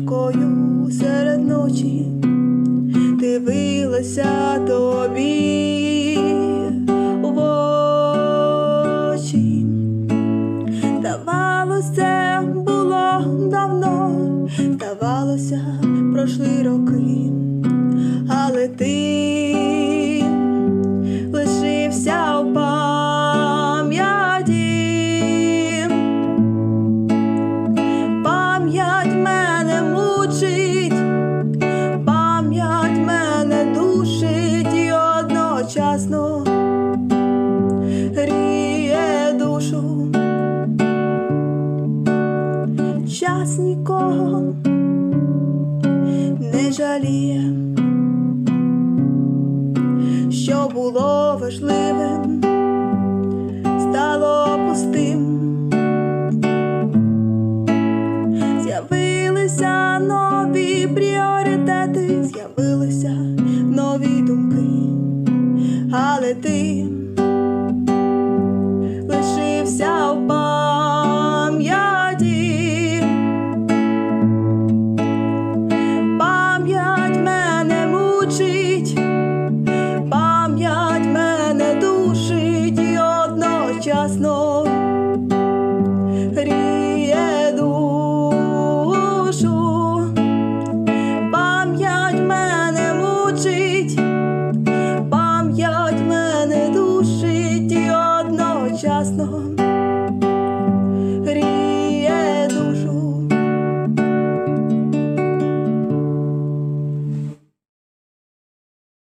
зіркою серед ночі дивилася тобі в очі, Давалося, було давно, давалося пройшли роки, але ти. Гріє душу. Час нікого не жаліє, що було важливим, стало пустим. З'явилися нові пріоритети, з'явилися нові думки, але ти одночасно гріє душу. Пам'ять мене мучить, пам'ять мене душить. І одночасно